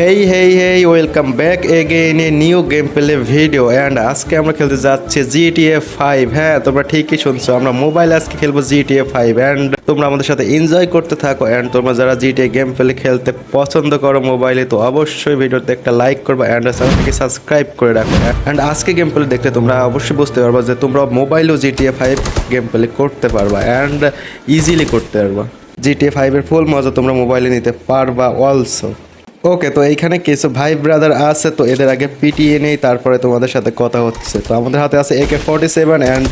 Hey hey hey welcome back again a new game play video and আজকে আমরা খেলতে যাচ্ছি জিটিএ ফাইভ হ্যাঁ তোমরা ঠিকই শুনছো, আমরা মোবাইল আজকে খেলব জিটিএ ফাইভ অ্যান্ড তোমরা আমাদের সাথে এনজয় করতে থাকো। অ্যান্ড তোমরা যারা জিটিএ গেম প্লে খেলতে পছন্দ করো মোবাইলে তো অবশ্যই ভিডিওতে একটা লাইক করবে অ্যান্ড চ্যানেলটিকে সাবস্ক্রাইব করে রাখো। অ্যান্ড আজকে গেম প্লে দেখলে তোমরা অবশ্যই বুঝতে পারবা যে তোমরা মোবাইলেও জিটিএ ফাইভ গেম প্লে করতে পারবা। অ্যান্ড ইজিলি করতে পারবা। জিটিএ ফাইভের ফুল মজা তোমরা মোবাইলে নিতে পারবা অলসো ওকে তো এইখানে কিছু ভাই ব্রাদার আছে, তো এদের আগে পিটিয়ে নেই, তারপরে তোমাদের সাথে কথা হচ্ছে। তো আমাদের হাতে আছে AK forty seven and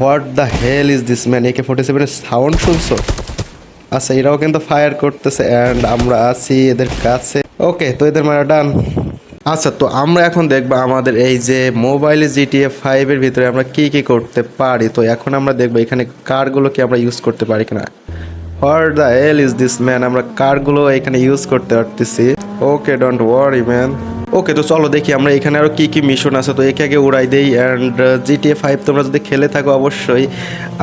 what the hell is this man AK forty সেভেনের সাউন্ড শুনছো? আচ্ছা এরাও কিন্তু ফায়ার করতেছে অ্যান্ড আমরা আছি এদের কাছে। ওকে তো এদের মারা ডান। আচ্ছা তো আমরা এখন দেখব আমাদের এই যে মোবাইল জিটিএ ফাইভের ভিতরে আমরা কি কি করতে পারি। তো এখন আমরা দেখব এখানে কারগুলোকে আমরা ইউজ করতে পারি কিনা। What the hell is this man আমরা কারগুলো এখানে ইউজ করতে পারতেছি। Okay don't worry man okay তো চলো দেখি আমরা এখানে আরও কি কি মিশন আছে। তো একে আগে উড়াই দেই অ্যান্ড জিটিএ ফাইভ তোমরা যদি খেলে থাকো অবশ্যই,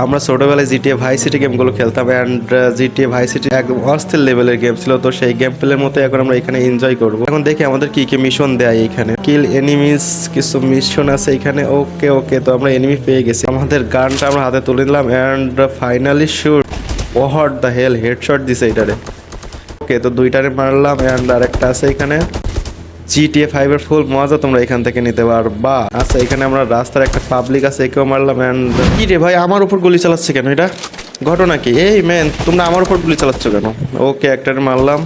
আমরা ছোটোবেলায় জিটিএ ভাই সিটি গেমগুলো খেলতাম অ্যান্ড জিটিএ ভাই সিটি একদম অস্থির লেভেলের গেম ছিল। তো সেই গেম প্লের মতো এখন আমরা এখানে এনজয় করব। এখন দেখি আমাদের কি কি মিশন দেয় এখানে। কিল এনিমিস কিছু মিশন আছে এখানে। ওকে ওকে তো আমরা এনিমি পেয়ে গেছি। আমাদের গানটা আমরা হাতে তুলে নিলাম and finally shoot what the hell headshot দিছে এটারে ওকে তো দুইটারে মারলাম অ্যান্ড আরেকটা আছে এখানে। জিটিএ ফাইভের ফুল মজা তোমরা এখান থেকে নিতে পারবা। আচ্ছা এখানে আমরা রাস্তার একটা পাবলিক আছে, একেও মারলাম অ্যান্ড কি রে ভাই, আমার উপর গুলি চালাচ্ছে কেন এটা? ঘটনা কি? এই ম্যান তোমরা আমার উপর গুলি চালাচ্ছ কেন? ওকে একটারে মারলাম।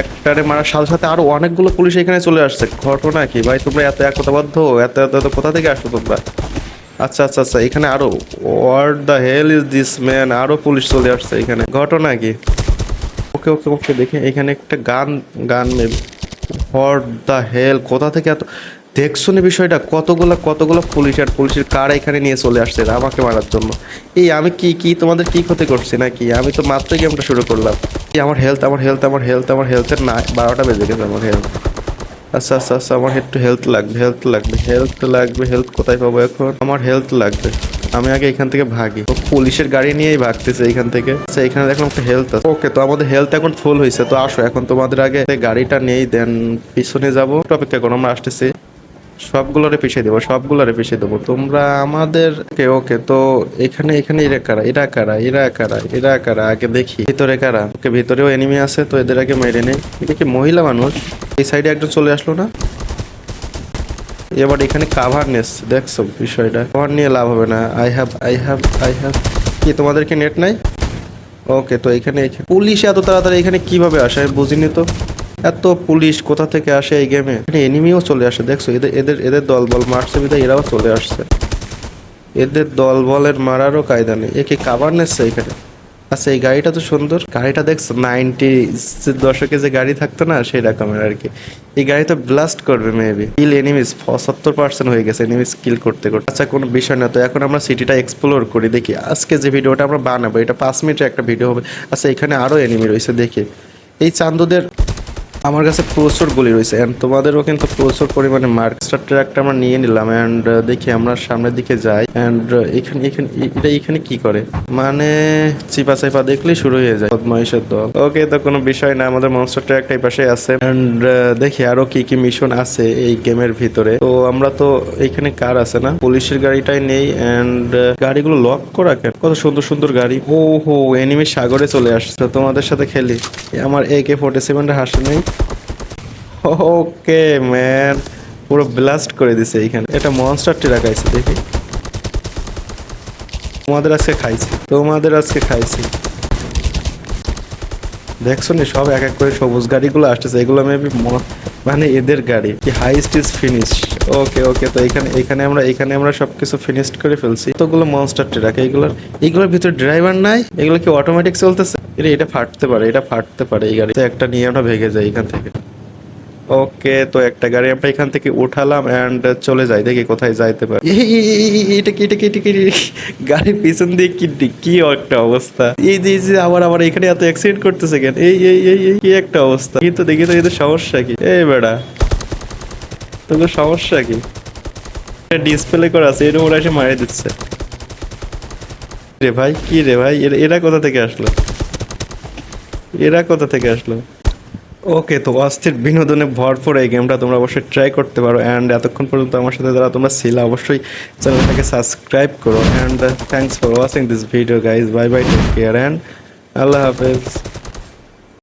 একটারে মারার সাথে সাথে আরও অনেকগুলো পুলিশ এখানে চলে আসছে। ঘটনা কি ভাই, তোমরা এত একতাবদ্ধ? এত এত কোথা থেকে আসছো তোমরা? আচ্ছা আচ্ছা আচ্ছা এখানে আরও what the hell is this man আরও পুলিশ চলে আসছে এখানে। ঘটনা কি? ওকে ওকে ওকে, দেখে, এখানে একটা গান গান মেবি হোয়াট দ্য হেল কোথা থেকে এত দেখছ না বিষয়টা? কতগুলো কতগুলো পুলিশ আর পুলিশের কার এখানে নিয়ে চলে আসছে আমাকে মারার জন্য। এই, আমি কি কি, তোমাদের কি ক্ষতি করছি নাকি? আমি তো মাত্রই গেমটা শুরু করলাম। আমার হেলথ আমার হেলথ আমার হেলথ আমার হেলথের না বারোটা বেজে গেছে, আমার হেলথ আচ্ছা আচ্ছা আচ্ছা আমার একটু হেলথ লাগবে হেলথ লাগবে হেলথ লাগবে হেলথ কোথায় পাবো এখন? আমার হেলথ লাগবে। আমি আগে এখান থেকে ভাগি। ও পুলিশের গাড়ি নিয়েই ভাগতেছে এখান থেকে। আচ্ছা এখানে দেখলাম একটা হেলথ আছে। ওকে তো আমাদের হেলথ এখন ফুল হয়েছে তো আসো, এখন তোমাদের আগে গাড়িটা নেই দেন পিছনে যাব। অপেক্ষা করো, আমরা আসতেছি। সবগুলোরে পিছিয়ে দেবো, সবগুলোরে পিছিয়ে দেবো। তোমরা আমাদের ওকে ওকে তো এখানে এখানে এরা কারা? এরা কারা? এরা কারা? এরা কারা? আগে দেখি। ভিতরে কারা? ওকে ভিতরেও এনিমি আছে, তো এদের আগে মেরে নেই। এটা কি মহিলা মানুষ? এই সাইডে একজন চলে আসলো না? এবার এখানে কাভার নেস দেখছ বিষয়টা? কাভার নিয়ে লাভ হবে না। I have I have I have কি, তোমাদেরকে নেট নাই? ওকে তো এখানে পুলিশ এত তাড়াতাড়ি এখানে কীভাবে আসে? বুঝিনি তো। এত পুলিশ কোথা থেকে আসে এই গেমে এনিমিও চলে আসে, দেখছ? এদের এদের এদের দল বল মারছে বিধায় এরাও চলে আসছে। এদের দল বলের মারারও কায়দা নেই। একে কাবার নিচ্ছে এখানে। আচ্ছা এই গাড়িটা তো সুন্দর। গাড়িটা দেখছ নাইনটি দশকে যে গাড়ি থাকতো না, সেই রকমের আর কি। এই গাড়ি তো ব্লাস্ট করবে মেবি কিল এনিমিস সত্তর পার্সেন্ট হয়ে গেছে এনিমিস কিল করতে করতে। আচ্ছা কোনো বিষয় না। তো এখন আমরা সিটিটা এক্সপ্লোর করি, দেখি। আজকে যে ভিডিওটা আমরা বানাবো, এটা পাঁচ মিনিটের একটা ভিডিও হবে। আচ্ছা এখানে আরও এনিমি রয়েছে, দেখি। এই চান্দুদের আমার কাছে প্রচুর গুলি রয়েছে অ্যান্ড তোমাদেরও কিন্তু প্রচুর পরিমাণে মার্কস্টার ট্র্যাকটা আমরা নিয়ে নিলাম অ্যান্ড দেখি আমরা সামনের দিকে যাই অ্যান্ড এখানে এখানে এটা এখানে কি করে? মানে চিপা চাইপা দেখলেই শুরু হয়ে যায়, বদমাইশের দল। ওকে তো কোনো বিষয় না, আমাদের মনস্টার ট্র্যাক এই পাশে আছে অ্যান্ড দেখি আরও কি কি মিশন আছে এই গেমের ভিতরে। তো আমরা তো এখানে কার আছে না? পুলিশের গাড়িটাই নেই অ্যান্ড গাড়িগুলো লক করা কেন? কত সুন্দর সুন্দর গাড়ি। ও হো এনিমি সাগরে চলে আসছে। তোমাদের সাথে খেলি। আমার এ কে ফোর্টি সেভেনটা হাসি নেই। ওকে ম্যান পুরো ব্লাস্ট করে দিছে এইখানে। এটা মনস্টারটি রাখাইছে দেখি। তোমাদের আজকে খাইছি, তোমাদের আজকে খাইছি। দেখছ নি, সব এক এক করে সবুজ গাড়িগুলো আসতেছে। এগুলো মেবি মানে এদের গাড়ি। কি heist is finish okay okay, তো এখানে এখানে আমরা এখানে আমরা সবকিছু ফিনিশড করে ফেলছি। তোগুলো মনস্টার ট্রাক এইগুলোর এইগুলোর ভিতরে ড্রাইভার নাই? এগুলো কি অটোমেটিক চলতেছে? এটা ফাটতে পারে, এটা ফাটতে পারে এই গাড়িতে। একটা নিয়ে আমরা ভেঙে যাই এখান থেকে। ওকে, তো একটা গাড়ি আমরা এখান থেকে উঠালাম এন্ড চলে যাই। দেখি কোথায় যাইতে পারি। এটা কি এটা কি এটা কি গাড়ির পিছন দিয়ে কি কি একটা অবস্থা। এই যে যে, আবার আবার এখানে এত অ্যাক্সিডেন্ট করতেছে কেন? এই এই এই কি একটা অবস্থা। কিন্তু দেখি তো এদের সমস্যা কি? এই বেড়া তোদের সমস্যা কি? ডিসপ্লে করা আছে এর ওরা এসে মারিয়ে দিচ্ছে। রে ভাই, কি রে ভাই? এরা কোথা থেকে আসলো? এরা কোথা থেকে আসলো? ওকে তো অস্থির বিনোদনে ভরপুর এই গেমটা তোমরা অবশ্যই ট্রাই করতে পারো অ্যান্ড এতক্ষণ পর্যন্ত আমার সাথে যারা তোমরা ছিল, অবশ্যই চ্যানেলটাকে সাবস্ক্রাইব করো and thanks for watching this video guys bye bye take care and আল্লাহ হাফেজ।